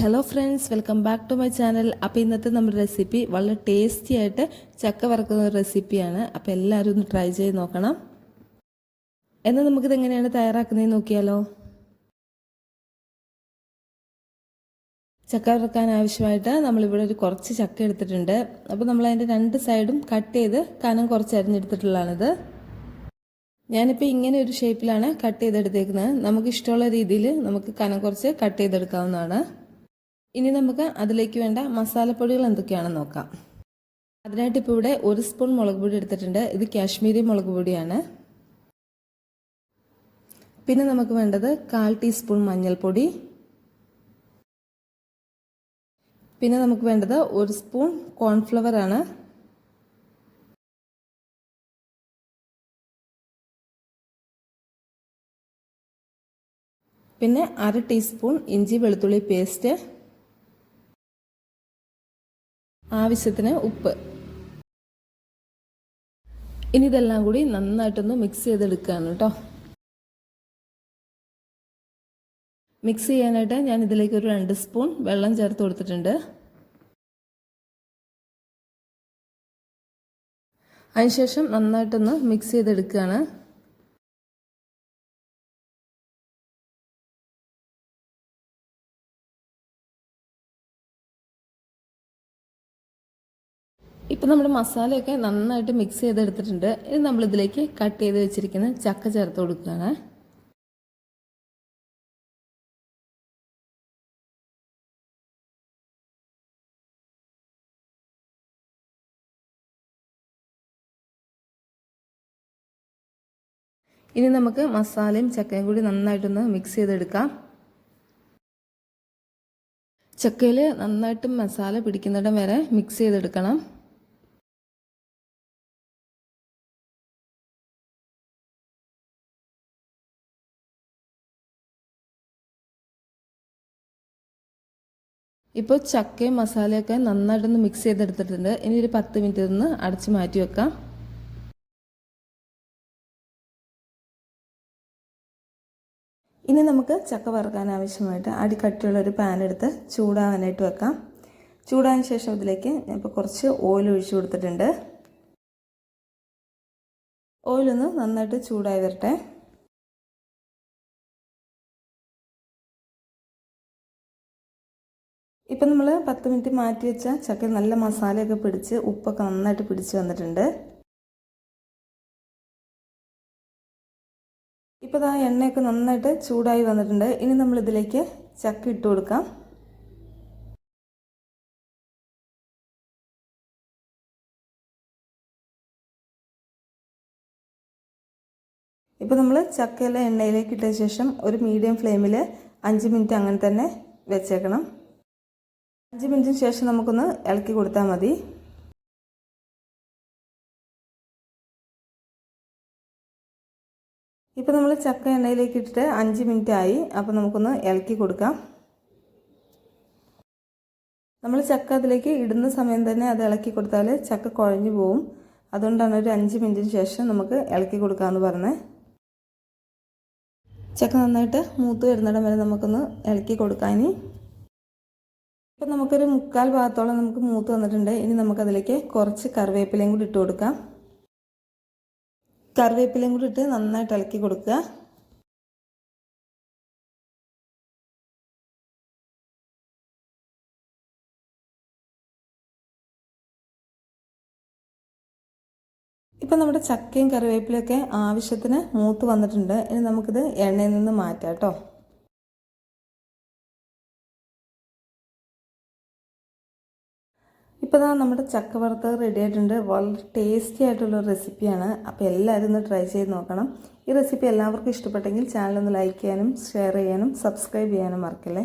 Hello friends welcome back to my channel അപ്പോൾ ഇന്നത്തെ നമ്മുടെ റെസിപ്പി വളരെ ടേസ്റ്റി ആയിട്ട് ചക്ക വറക്കുന്ന ഒരു റെസിപ്പിയാണ് അപ്പോൾ എല്ലാവരും ഒന്ന് ട്രൈ ചെയ്ത് നോക്കണം. എന്നാൽ നമുക്കിത് എങ്ങനെയാണ് തയ്യാറാക്കുന്നത് നോക്കിയാലോ? ചക്ക വറക്കാൻ ആവശ്യമായിട്ട് നമ്മളിവിടെ ഒരു കുറച്ച് ചക്ക എടുത്തിട്ടുണ്ട്. അപ്പോൾ നമ്മൾ അതിന്റെ രണ്ട് സൈഡും കട്ട് ചെയ്ത് കനം കുറച്ച് അരിഞ്ഞെടുത്തിട്ടുള്ളതാണിത്. ഞാനിപ്പോൾ ഇങ്ങനെ ഒരു ഷേപ്പിലാണ് കട്ട് ചെയ്തെടുത്തേക്കുന്നത്. നമുക്ക് ഇഷ്ടമുള്ള രീതിയിൽ നമുക്ക് കനം കുറച്ച് കട്ട് ചെയ്തെടുക്കാവുന്നതാണ്. ഇനി നമുക്ക് അതിലേക്ക് വേണ്ട മസാലപ്പൊടികൾ എന്തൊക്കെയാണെന്ന് നോക്കാം. അതിനായിട്ട് ഇപ്പോൾ ഇവിടെ ഒരു സ്പൂൺ മുളക് പൊടി എടുത്തിട്ടുണ്ട്. ഇത് കാശ്മീരി മുളക് പൊടിയാണ്. പിന്നെ നമുക്ക് വേണ്ടത് കാൽ ടീസ്പൂൺ മഞ്ഞൾപ്പൊടി. പിന്നെ നമുക്ക് വേണ്ടത് ഒരു സ്പൂൺ കോൺഫ്ലവർ ആണ്. പിന്നെ അര ടീസ്പൂൺ ഇഞ്ചി വെളുത്തുള്ളി പേസ്റ്റ്. ആവശ്യത്തിന് ഉപ്പ്. ഇനി ഇതെല്ലാം കൂടി നന്നായിട്ടൊന്ന് മിക്സ് ചെയ്തെടുക്കുകയാണ് കേട്ടോ മിക്സ് ചെയ്യാനായിട്ട് ഞാൻ ഇതിലേക്ക് ഒരു രണ്ട് സ്പൂൺ വെള്ളം ചേർത്ത് കൊടുത്തിട്ടുണ്ട്. അതിനുശേഷം നന്നായിട്ടൊന്ന് മിക്സ് ചെയ്തെടുക്കുകയാണ് ഇപ്പം നമ്മൾ മസാലയൊക്കെ നന്നായിട്ട് മിക്സ് ചെയ്തെടുത്തിട്ടുണ്ട്. ഇനി നമ്മളിതിലേക്ക് കട്ട് ചെയ്ത് വെച്ചിരിക്കുന്ന ചക്ക ചേർത്ത് കൊടുക്കുകയാണ്. ഇനി നമുക്ക് മസാലയും ചക്കയും കൂടി നന്നായിട്ടൊന്ന് മിക്സ് ചെയ്തെടുക്കാം. ചക്കയിൽ നന്നായിട്ട് മസാല പിടിക്കുന്നിടം വരെ മിക്സ് ചെയ്തെടുക്കണം. ഇപ്പോൾ ചക്കയും മസാലയൊക്കെ നന്നായിട്ടൊന്ന് മിക്സ് ചെയ്തെടുത്തിട്ടുണ്ട്. ഇനി ഒരു പത്ത് മിനിറ്റ് ഒന്ന് അടച്ച് മാറ്റി വെക്കാം. ഇനി നമുക്ക് ചക്ക വറുക്കാൻ ആവശ്യമായിട്ട് അടിക്കട്ടിയുള്ള ഒരു പാൻ എടുത്ത് ചൂടാവാനായിട്ട് വെക്കാം. ചൂടായ ശേഷം ഇതിലേക്ക് ഇപ്പോൾ കുറച്ച് ഓയിൽ ഒഴിച്ചു കൊടുത്തിട്ടുണ്ട്. ഓയിലൊന്ന് നന്നായിട്ട് ചൂടായി വരട്ടെ. ഇപ്പം നമ്മൾ പത്ത് മിനിറ്റ് മാറ്റി വെച്ച ചക്ക നല്ല മസാലയൊക്കെ പിടിച്ച് ഉപ്പൊക്കെ നന്നായിട്ട് പിടിച്ച് വന്നിട്ടുണ്ട്. ഇപ്പോൾ ആ എണ്ണയൊക്കെ നന്നായിട്ട് ചൂടായി വന്നിട്ടുണ്ട്. ഇനി നമ്മൾ ഇതിലേക്ക് ചക്ക ഇട്ട് കൊടുക്കാം. ഇപ്പോൾ നമ്മൾ ചക്കയിലെ എണ്ണയിലേക്ക് ഇട്ട ശേഷം ഒരു മീഡിയം ഫ്ലെയിമിൽ അഞ്ച് മിനിറ്റ് അങ്ങനെ തന്നെ വെച്ചേക്കണം. അഞ്ച് മിനിറ്റിന് ശേഷം നമുക്കൊന്ന് ഇളക്കി കൊടുത്താൽ മതി. ഇപ്പോൾ നമ്മൾ ചക്ക എണ്ണയിലേക്ക് ഇട്ടിട്ട് അഞ്ച് മിനിറ്റ് ആയി. അപ്പോൾ നമുക്കൊന്ന് ഇളക്കി കൊടുക്കാം. നമ്മൾ ചക്ക അതിലേക്ക് ഇടുന്ന സമയം തന്നെ അത് ഇളക്കി കൊടുത്താൽ ചക്ക കുഴഞ്ഞു പോവും. അതുകൊണ്ടാണ് ഒരു അഞ്ച് മിനിറ്റിന് ശേഷം നമുക്ക് ഇളക്കി കൊടുക്കാമെന്ന് പറഞ്ഞത് ചക്ക നന്നായിട്ട് മൂത്ത് വരുന്നിടം വരെ നമുക്കൊന്ന് ഇളക്കി കൊടുക്കാൻ ഇപ്പം നമുക്കൊരു മുക്കാൽ ഭാഗത്തോളം നമുക്ക് മൂത്ത് വന്നിട്ടുണ്ട്. ഇനി നമുക്കതിലേക്ക് കുറച്ച് കറിവേപ്പിലയും കൂടി ഇട്ട് കൊടുക്കാം. കറിവേപ്പിലയും കൂടി ഇട്ട് നന്നായിട്ട് ഇളക്കി കൊടുക്കുക. ഇപ്പം നമ്മുടെ ചക്കയും കറിവേപ്പിലയൊക്കെ ആവശ്യത്തിന് മൂത്ത് വന്നിട്ടുണ്ട്. ഇനി നമുക്കിത് എണ്ണയിൽ നിന്ന് മാറ്റാം കേട്ടോ. ഇപ്പോൾ ഇതാ നമ്മുടെ ചക്ക വറുത്തത് റെഡി ആയിട്ടുണ്ട്. വളരെ ടേസ്റ്റി ആയിട്ടുള്ള റെസിപ്പിയാണ് അപ്പോൾ എല്ലാവരും ഒന്ന് ട്രൈ ചെയ്ത് നോക്കണം. ഈ റെസിപ്പി എല്ലാവർക്കും ഇഷ്ടപ്പെട്ടെങ്കിൽ ചാനൽ ഒന്ന് ലൈക്ക് ചെയ്യാനും ഷെയർ ചെയ്യാനും സബ്സ്ക്രൈബ് ചെയ്യാനും മറക്കല്ലേ?